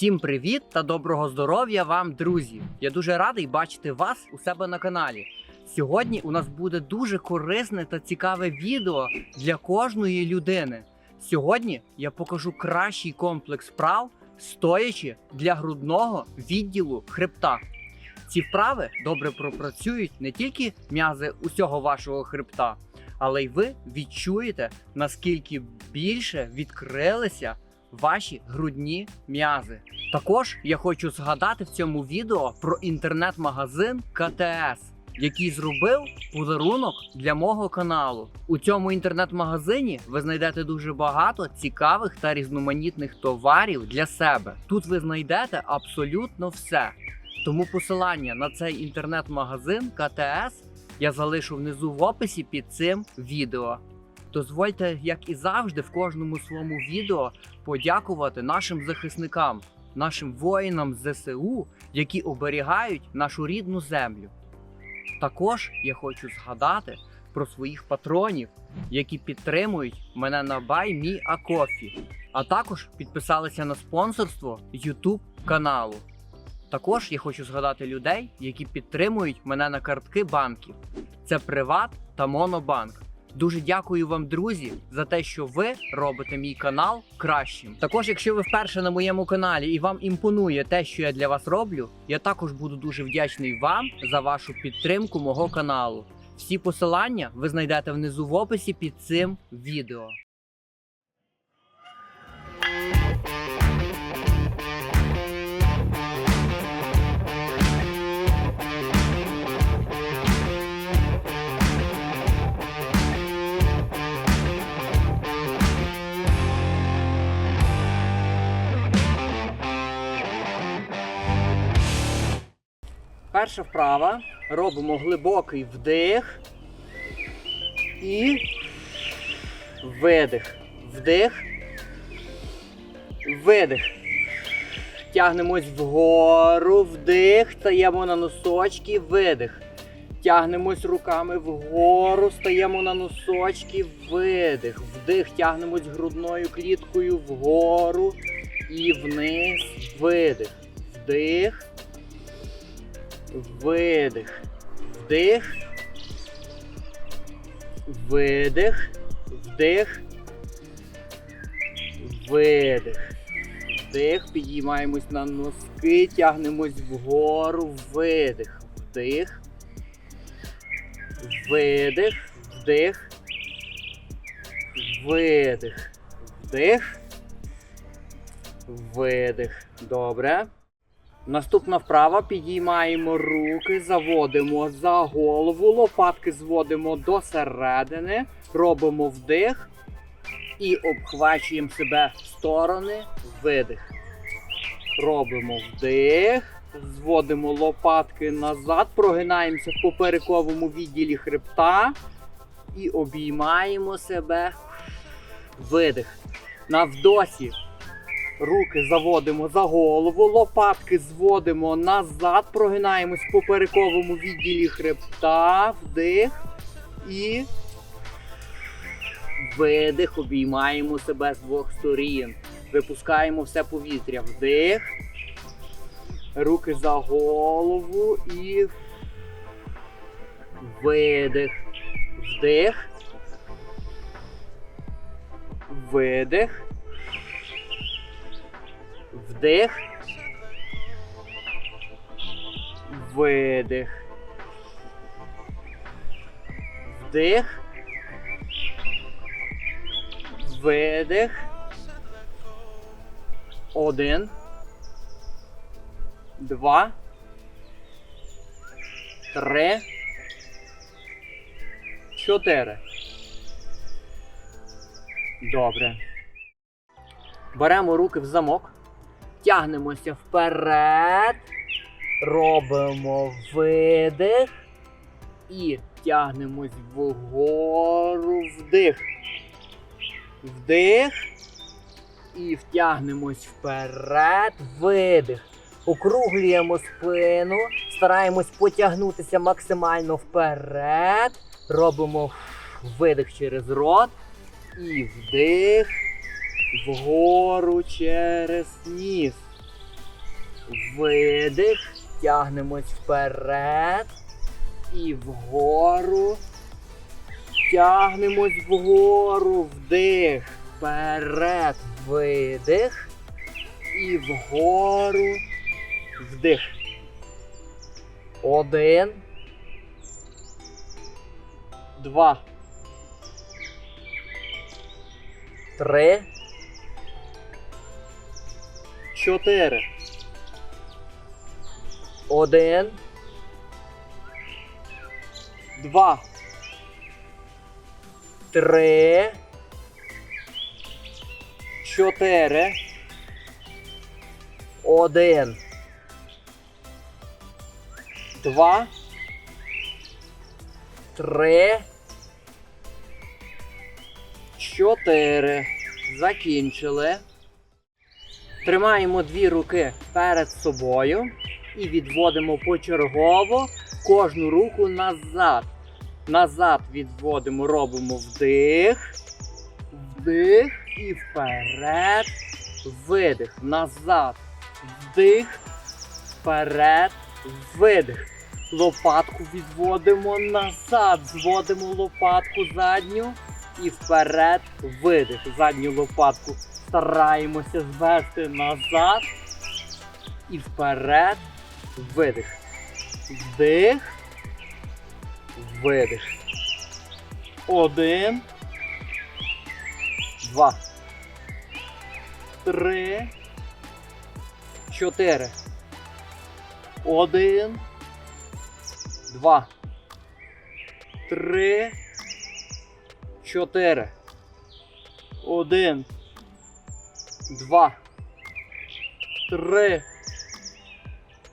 Всім привіт та доброго здоров'я вам, друзі! Я дуже радий бачити вас у себе на каналі. Сьогодні у нас буде дуже корисне та цікаве відео для кожної людини. Сьогодні я покажу кращий комплекс вправ, стоячи для грудного відділу хребта. Ці вправи добре пропрацюють не тільки м'язи усього вашого хребта, але й ви відчуєте, наскільки більше відкрилися ваші грудні м'язи. Також я хочу згадати в цьому відео про інтернет-магазин КТС, який зробив подарунок для мого каналу. У цьому інтернет-магазині ви знайдете дуже багато цікавих та різноманітних товарів для себе. Тут ви знайдете абсолютно все. Тому посилання на цей інтернет-магазин КТС я залишу внизу в описі під цим відео. Дозвольте, як і завжди, в кожному своєму відео подякувати нашим захисникам, нашим воїнам ЗСУ, які оберігають нашу рідну землю. Також я хочу згадати про своїх патронів, які підтримують мене на BuyMeACoffee, а також підписалися на спонсорство YouTube каналу. Також я хочу згадати людей, які підтримують мене на картки банків. Це Приват та Монобанк. Дуже дякую вам, друзі, за те, що ви робите мій канал кращим. Також, якщо ви вперше на моєму каналі і вам імпонує те, що я для вас роблю, я також буду дуже вдячний вам за вашу підтримку мого каналу. Всі посилання ви знайдете внизу в описі під цим відео. Перша вправа. Робимо глибокий вдих і видих. Вдих. Видих. Тягнемось вгору, вдих, стаємо на носочки, видих. Тягнемось руками вгору, стаємо на носочки, видих. Вдих, тягнемось грудною кліткою вгору і вниз, видих. Вдих. Видих. Вдих. Видих. Вдих. Видих. Вдих. Підіймаємось на носки, тягнемось вгору. Видих. Вдих. Видих. Вдих. Видих. Вдих. Видих. Добре. Наступна вправа підіймаємо руки, заводимо за голову, лопатки зводимо до середини, робимо вдих і обхвачуємо себе в сторони, видих. Робимо вдих, зводимо лопатки назад, прогинаємося в поперековому відділі хребта і обіймаємо себе. Видих. На вдосі Руки заводимо за голову, лопатки зводимо назад, прогинаємось в поперековому відділі хребта, вдих і видих, обіймаємо себе з двох сторін. Випускаємо все повітря. Вдих. Руки за голову і видих. Вдих. Видих. Вдих. Видих. Вдих. Видих. Один. Два. Три. Чотири. Добре. Беремо руки в замок. Тягнемося вперед. Робимо видих. І тягнемось вгору вдих. Вдих. І втягнемось вперед. Видих. Округлюємо спину. Стараємось потягнутися максимально вперед. Робимо видих через рот. І вдих. Вгору через ніс. видих. Тягнемось вперед. І вгору. Тягнемось вгору. Вдих. Вперед. Видих. І вгору. Вдих. Один. Два. Три. Чотири. Один. Два. Три. Чотири. Один. Два. Три. Чотири. Закінчили. Тримаємо дві руки перед собою і відводимо почергово кожну руку назад. Назад відводимо, робимо вдих, вдих і вперед, видих. Назад, вдих, вперед, видих. Лопатку відводимо назад, зводимо лопатку задню і вперед, видих. Задню лопатку стараємося звести назад. І вперед, видих. Вдих, видих. Один, два, три, чотири. Один, два, три, чотири. Один, два, три,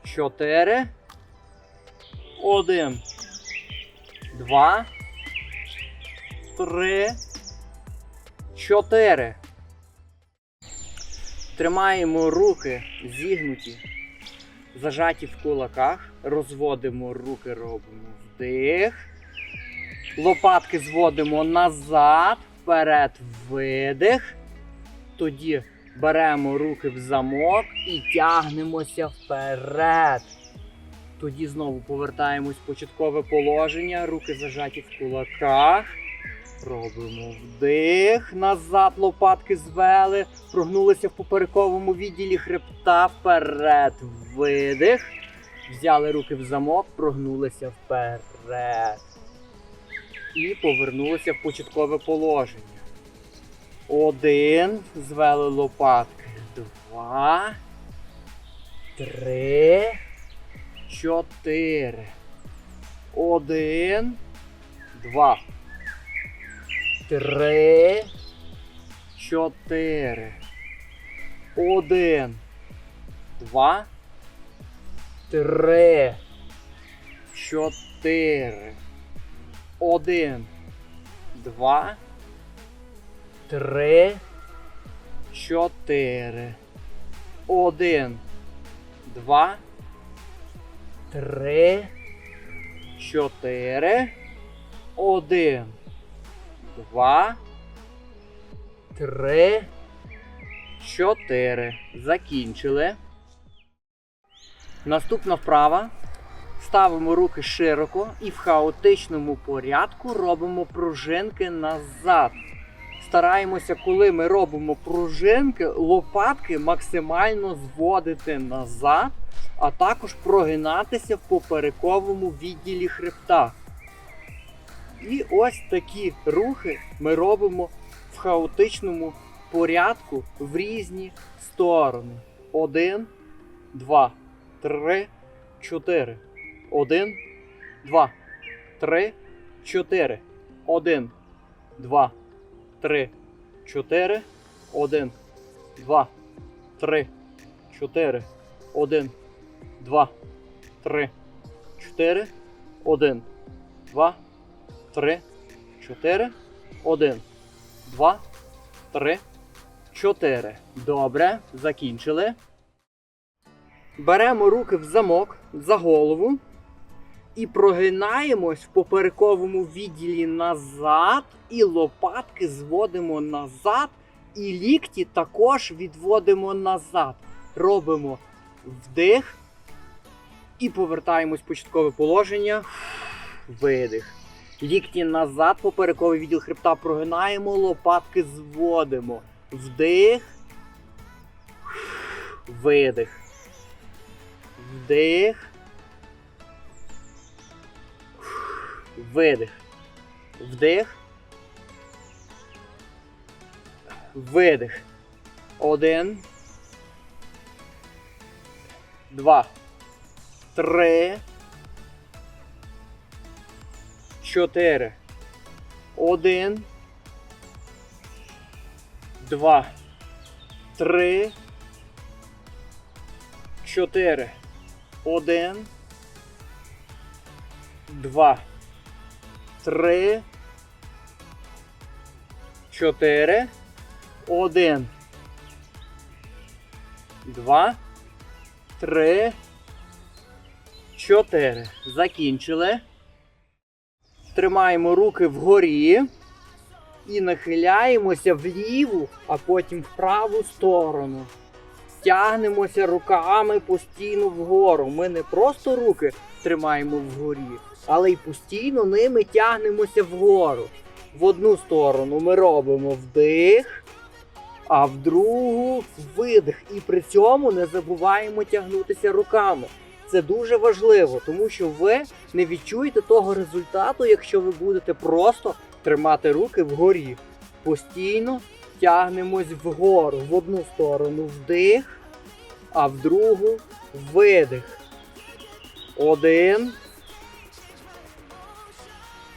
чотири. Один, два, три, чотири. Тримаємо руки зігнуті, зажаті в кулаках, розводимо руки, робимо вдих. Лопатки зводимо назад, вперед, видих. Тоді беремо руки в замок і тягнемося вперед. Тоді знову повертаємось в початкове положення, руки зажаті в кулаках. Робимо вдих, назад лопатки звели, прогнулися в поперековому відділі хребта вперед. Видих. Взяли руки в замок, прогнулися вперед. І повернулися в початкове положення. Один. Звели лопатки. Два. Три. Чотири. Один. Два. Три. Чотири. Один. Два. Три. Чотири. Один. Два. Три. Чотири. Один. Два. Три. Чотири. Один. Два. Три. Чотири. Закінчили. Наступна вправа. Ставимо руки широко і в хаотичному порядку робимо пружинки назад. Стараємося, коли ми робимо пружинки, лопатки максимально зводити назад, а також прогинатися в поперековому відділі хребта. І ось такі рухи ми робимо в хаотичному порядку в різні сторони. Один, два, три, чотири. Один, два, три, чотири. Один, два, три, чотири. Один, два, три, чотири. Один, два, три, чотири. Один, два, три, чотири. Один, два, три, чотири. Добре, закінчили. Беремо руки в замок за голову і прогинаємось в поперековому відділі назад, і лопатки зводимо назад, і лікті також відводимо назад. Робимо Вдих. І повертаємось в початкове положення. Видих. Лікті назад, поперековий відділ хребта прогинаємо, лопатки зводимо. Вдих. Видих. Вдих. Видих. Вдих. Видих. Один. Два. Три. Чотири. Один. Два. Три. Чотири. Один. Два. Три. Чотири. Один. Два. Три. Чотири. Закінчили. Тримаємо руки вгорі і нахиляємося в ліву, а потім в праву сторону. Тягнемося руками постійно вгору. Ми не просто руки тримаємо вгорі, але й постійно ними тягнемося вгору. В одну сторону ми робимо вдих, а в другу видих. І при цьому не забуваємо тягнутися руками. Це дуже важливо, тому що ви не відчуєте того результату, якщо ви будете просто тримати руки вгорі. Постійно тягнемось вгору в одну сторону вдих, а в другу видих. Один.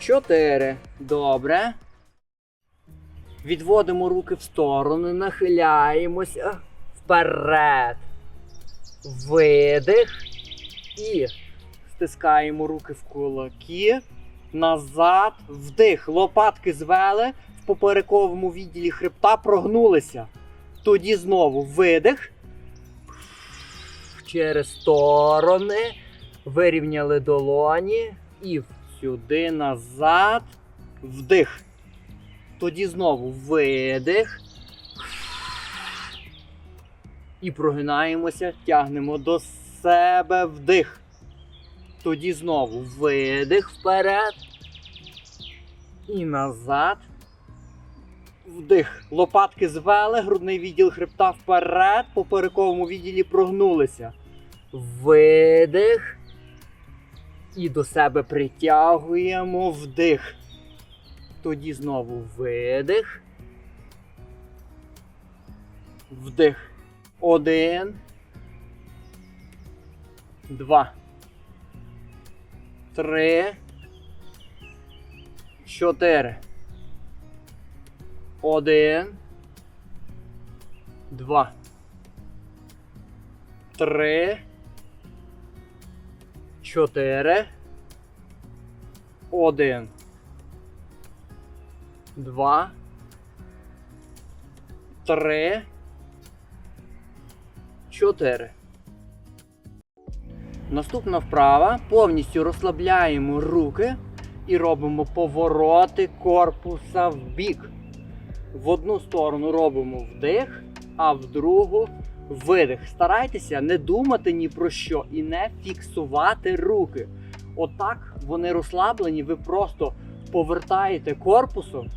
Чотири. Добре. Відводимо руки в сторони, нахиляємося вперед. Видих. І стискаємо руки в кулаки. Назад. Вдих. Лопатки звели в поперековому відділі хребта прогнулися. Тоді знову видих. Через сторони. Вирівняли долоні. І сюди назад. Вдих. Тоді знову видих. І прогинаємося, тягнемо до себе вдих. Тоді знову видих вперед. І назад. Вдих. Лопатки звели, грудний відділ хребта вперед, по поперековому відділі прогнулися. Видих. І до себе притягуємо вдих. Тоді знову видих. Вдих. Один. Два. Три. Чотири. Один. Два. Три. Чотири. Один. Два. Три. Чотири. Наступна вправа. Повністю розслабляємо руки і робимо повороти корпуса в бік. В одну сторону робимо вдих, а в другу видих. Старайтеся не думати ні про що і не фіксувати руки. Отак вони розслаблені, ви просто повертаєте корпусом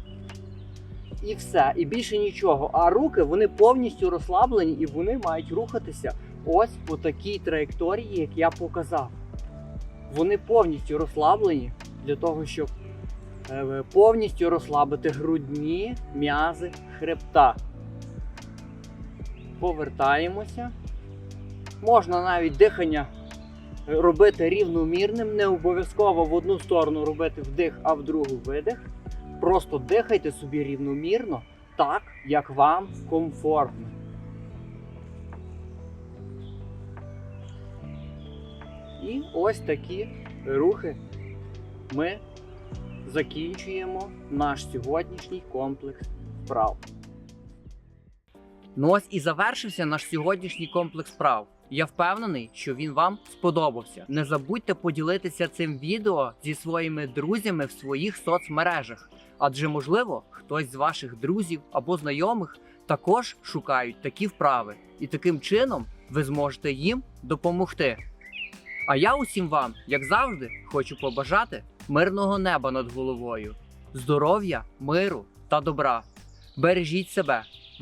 і все, і більше нічого. А руки вони повністю розслаблені і вони мають рухатися ось по такій траєкторії, як я показав. Вони повністю розслаблені для того, щоб е, повністю розслабити грудні м'язи хребта. Повертаємося. Можна навіть дихання робити рівномірним, не обов'язково в одну сторону робити вдих, а в другу видих. Просто дихайте собі рівномірно, так, як вам комфортно. І ось такі рухи ми закінчуємо наш сьогоднішній комплекс вправ. Ну ось і завершився наш сьогоднішній комплекс вправ. Я впевнений, що він вам сподобався. Не забудьте поділитися цим відео зі своїми друзями в своїх соцмережах, адже можливо хтось з ваших друзів або знайомих також шукають такі вправи, і таким чином ви зможете їм допомогти. А я усім вам, як завжди, хочу побажати мирного неба над головою, здоров'я, миру та добра. Бережіть себе.